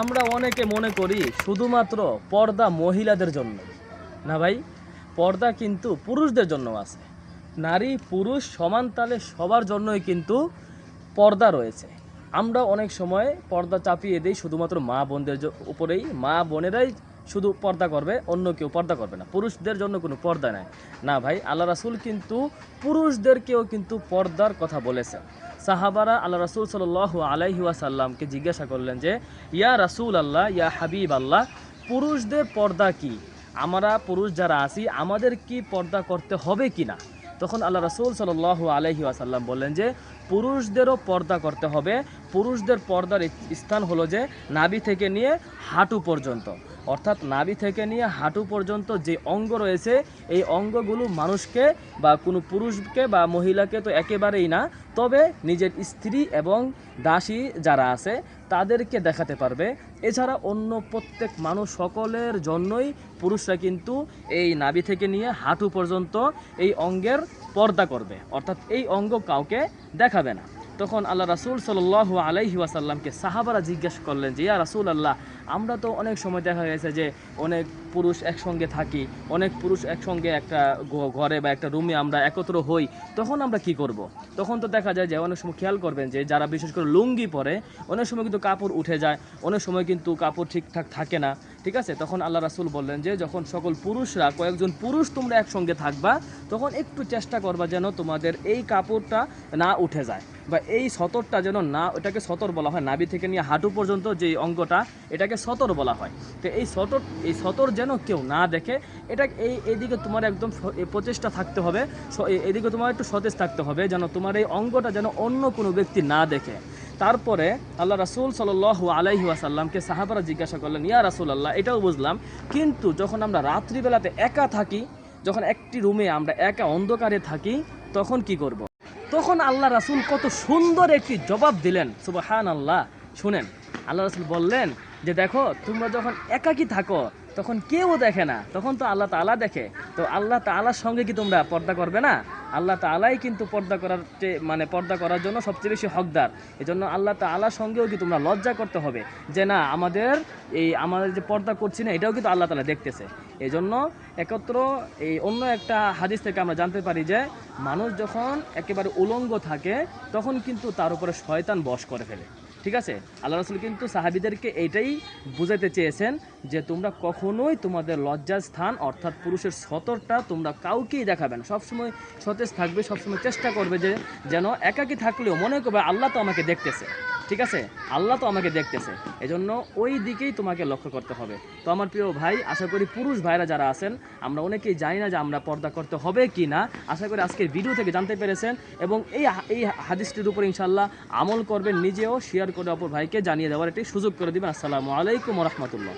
আমরা অনেকে মনে করি শুধুমাত্র পর্দা মহিলাদের জন্য। না ভাই, পর্দা কিন্তু পুরুষদের জন্য আছে। নারী, পুরুষ সমান তালে সবার জন্যই কিন্তু পর্দা রয়েছে। আমরা অনেক সময় পর্দা চাপিয়ে দিই শুধুমাত্র মা বোনদের উপরেই। মা বোনেরাই শুধু পর্দা করবে, অন্য কেউ পর্দা করবে না। পুরুষদের জন্য কোনো পর্দা নাই। না ভাই, আল্লাহ রাসুল কিন্তু পুরুষদেরকেও কিন্তু পর্দার কথা বলেছেন। সাহাবারা আল্লাহ রাসুল সাল আলাইহি ওয়াসাল্লামকে জিজ্ঞাসা করলেন যে, ইয়া রাসুল আল্লাহ ইয়া হাবিব আল্লাহ পুরুষদের পর্দা কি? আমরা পুরুষ যারা আছি, আমাদের কি পর্দা করতে হবে কি না তখন আল্লাহ রাসুল সাল আলহি আসাল্লাম বললেন যে, পুরুষদেরও পর্দা করতে হবে। পুরুষদের পর্দার স্থান হলো যে, নাভি থেকে নিয়ে হাঁটু পর্যন্ত। অর্থাৎ নাভি থেকে নিয়ে হাঁটু পর্যন্ত যে অঙ্গ রয়েছে, এই অঙ্গগুলো মানুষকে বা কোনো পুরুষকে বা মহিলাকে তো একেবারেই না, তবে নিজের স্ত্রী এবং দাসী যারা আছে, তাদেরকে দেখাতে পারবে। এছাড়া অন্য প্রত্যেক মানুষ সকলের জন্যই পুরুষরা কিন্তু এই নাভি থেকে নিয়ে হাঁটু পর্যন্ত এই অঙ্গের পর্দা করবে। অর্থাৎ এই অঙ্গ কাউকে দেখাবে না। তখন আল্লাহ রাসুল সাল আলাইহি ওয়াসাল্লামকে সাহাবারা জিজ্ঞাসা করলেন যে, ইয়া রাসুল আল্লাহ আমরা তো অনেক সময় দেখা গেছে যে অনেক পুরুষ একসঙ্গে থাকি, অনেক পুরুষ একসঙ্গে একটা ঘরে বা একটা রুমে আমরা একত্র হই, তখন আমরা কি করব। তখন তো দেখা যায় যে অনেক সময় খেয়াল করবেন যে যারা বিশেষ করে লুঙ্গি পরে, অনেক সময় কিন্তু কাপড় উঠে যায়, অনেক সময় কিন্তু কাপড় ঠিকঠাক থাকে না, ঠিক আছে তখন আল্লাহ রাসুল বললেন যে, যখন সকল পুরুষরা, কয়েকজন পুরুষ তোমরা একসঙ্গে থাকবা, তখন একটু চেষ্টা করবা যেন তোমাদের এই কাপড়টা না উঠে যায় বা এই সতরটা যেন না ওটাকে সতর বলা হয়। নাভি থেকে নিয়ে হাঁটু পর্যন্ত যে অঙ্গটা, এটাকে সতর বলা হয়। তো এই সতর এই সতর যেন কেউ না দেখে, এটা এই, এদিকে তোমার একদম প্রচেষ্টা থাকতে হবে। এদিকে তোমার একটু সতেজ থাকতে হবে, যেন তোমার এই অঙ্গটা যেন অন্য কোনো ব্যক্তি না দেখে। তারপরে আল্লাহ রাসুল সাল আলাইহি আসাল্লামকে সাহাবারা জিজ্ঞাসা করলেন, ইয়া রাসুল আল্লাহ এটাও বুঝলাম। কিন্তু যখন আমরা রাত্রিবেলাতে একা থাকি, যখন একটি রুমে আমরা একা অন্ধকারে থাকি, তখন কি করব। তখন আল্লাহ রাসুল কত সুন্দর একটি জবাব দিলেন। সুবাহান আল্লাহ শুনেন, আল্লাহ রাসুল বললেন যে, দেখো, তোমরা যখন একাকি থাকো, তখন কেউ দেখে না। তখন তো আল্লাহ তালা দেখে। তো আল্লাহ তালার সঙ্গে কি তোমরা পর্দা করবে না? আল্লাহ তালাই কিন্তু পর্দা করার মানে পর্দা করার জন্য সবচেয়ে বেশি হকদার। এজন্য আল্লাহ তালার সঙ্গেও কি তোমরা লজ্জা করতে হবে? যে না, আমাদের এই, আমাদের যে পর্দা করছি না, এটাও কিন্তু আল্লাহ তালা দেখতেছে। এই জন্য একত্র এই অন্য একটা হাদিস থেকে আমরা জানতে পারি যে, মানুষ যখন একেবারে উলঙ্গ থাকে, তখন কিন্তু তার উপরে শয়তান বস করে ফেলে। ঠিক আছে? আল্লাহ রসুল কিন্তু সাহাবিদেরকে এটাই বুঝাতে চেয়েছেন যে তোমরা কখনোই তোমাদের লজ্জার স্থান, অর্থাৎ পুরুষের সতরটা তোমরা কাউকেই দেখাবে না। সবসময় সতেজ থাকবে, সবসময় চেষ্টা করবে যে যেন একাকি থাকলেও মনে করবে আল্লাহ তো আমাকে দেখতেছে। ঠিক আছে? আল্লাহ তো আমাকে দেখতেছে। এজন্য ওই দিকেই তোমাকে লক্ষ্য করতে হবে। তো আমার প্রিয় ভাই, আশা করি পুরুষ ভাইরা যারা আছেন, আমরা অনেকেই জানি না যে আমরা পর্দা করতে হবে কি না। আশা করি আজকের ভিডিও থেকে জানতে পেরেছেন এবং এই এই হাদিসটির উপর ইনশাল্লাহ আমল করবেন, নিজেও শেয়ার করে অপর ভাইকে জানিয়ে দেওয়ার একটি সুযোগ করে দেবেন। আসসালামু আলাইকুম রহমতুল্লাহ।